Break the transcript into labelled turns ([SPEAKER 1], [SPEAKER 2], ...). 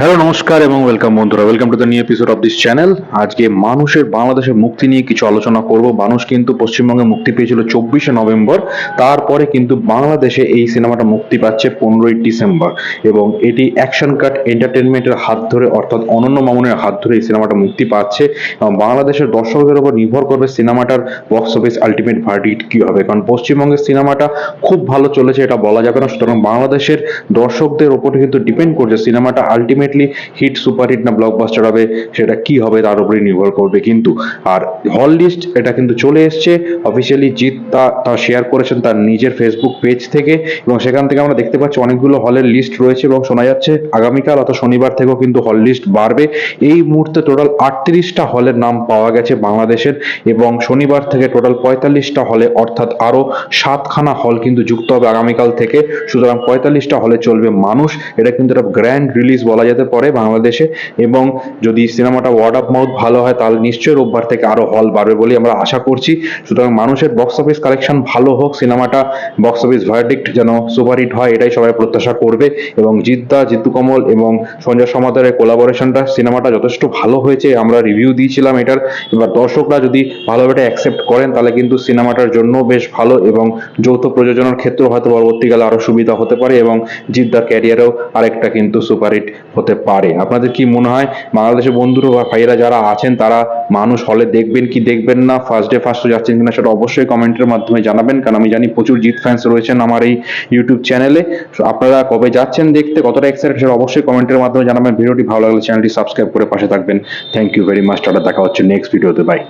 [SPEAKER 1] Hello নমস্কার এবং welcome বন্ধুরা। Welcome to the new episode of this channel আজকে মানুষের বাংলাদেশের মুক্তি নিয়ে কিছু আলোচনা করব। মানুষ কিন্তু পশ্চিমবঙ্গে মুক্তি পেয়েছিল চব্বিশে নভেম্বর। তারপরে কিন্তু বাংলাদেশে এই সিনেমাটা মুক্তি পাচ্ছে পনেরোই ডিসেম্বর। এবং এটি অ্যাকশন কাট এন্টারটেনমেন্টের হাত ধরে, অর্থাৎ অনন্য মামুনের হাত ধরে এই সিনেমাটা মুক্তি পাচ্ছে। এবং বাংলাদেশের দর্শকদের উপর নির্ভর করবে সিনেমাটার বক্স অফিস আলটিমেট ভার্ডিট কী হবে। কারণ পশ্চিমবঙ্গের সিনেমাটা খুব ভালো চলেছে, এটা বলা যাবে না। সুতরাং বাংলাদেশের দর্শকদের ওপর কিন্তু ডিপেন্ড করছে সিনেমাটা আলটিমেটলি হিট সুপার হিট না ব্লকবাস্টার হবে, সেটা কি হবে তার উপরে নির্ভর করবে কিন্তু। আর হল লিস্ট এটা কিন্তু চলে এসছে অফিসিয়ালি জিৎ তা শেয়ার করেছেন তার নিজের ফেসবুক পেজ থেকে এবং সেখান থেকে আমরা দেখতে পাচ্ছি অনেকগুলো হলের লিস্ট রয়েছে এবং শোনা যাচ্ছে আগামীকাল অর্থাৎ শনিবার থেকেও কিন্তু হল লিস্ট বাড়বে। এই মুহূর্তে টোটাল আটত্রিশটা হলের নাম পাওয়া গেছে বাংলাদেশের এবং শনিবার থেকে টোটাল পঁয়তাল্লিশটা হলে অর্থাৎ আরও সাতখানা হল কিন্তু যুক্ত হবে আগামীকাল থেকে। সুতরাং পঁয়তাল্লিশটা হলে চলবে মানুষ, এটা কিন্তু একটা গ্র্যান্ড রিলিজ বলা যেতে পারে বাংলাদেশে। এবং যদি সিনেমাটা ওয়ার্ড অফ মাউথ ভালো হয়, তাহলে নিশ্চয়ই রোববার থেকে আরও হল বাড়বে বলে আমরা আশা করছি। সুতরাং মানুষের বক্স অফিস কালেকশন ভালো হোক, সিনেমাটা বক্স অফিস ভার্ডিক্ট যেন সুপারহিট হয়, এটাই সবাই প্রত্যাশা করবে। এবং জিদ্দা, জিতু কমল এবং সঞ্জয় সমাদারের কোলাবোরেশনটা সিনেমাটা যথেষ্ট ভালো হয়েছে, আমরা রিভিউ দিয়েছিলাম এটার। এবার দর্শকরা যদি ভালোভাবে এটা অ্যাকসেপ্ট করেন, তাহলে কিন্তু সিনেমাটার জন্য বেশ ভালো এবং যৌথ প্রযোজনার ক্ষেত্রেও হয়তো পরবর্তীকালে আরও সুবিধা হতে পারে এবং জিদ্দার ক্যারিয়ারেও আরেকটা কিন্তু সুপারহিট হতে পারে। আপনাদের কি মনে হয়, বাংলাদেশের বন্ধুরা বা ভাইয়েরা যারা আছেন, তারা মানুষ হলে দেখবেন কি দেখবেন না ফার্স্ট ডে ফার্স্ট যাচ্ছেন কিনা সেটা অবশ্যই কমেন্টের মাধ্যমে জানাবেন। কারণ আমি জানি প্রচুর জিত ফ্যান্স রয়েছেন আমার এই ইউটিউব চ্যানেলে আপনারা কবে যাচ্ছেন দেখতে, কতটা এক্সাইটেড সেটা অবশ্যই কমেন্টের মাধ্যমে জানাবেন। ভিডিওটি ভালো লাগলে চ্যানেলটি সাবস্ক্রাইব করে পাশে থাকবেন। Thank you very much tata, দেখা হচ্ছে নেক্সট ভিডিওতে বাই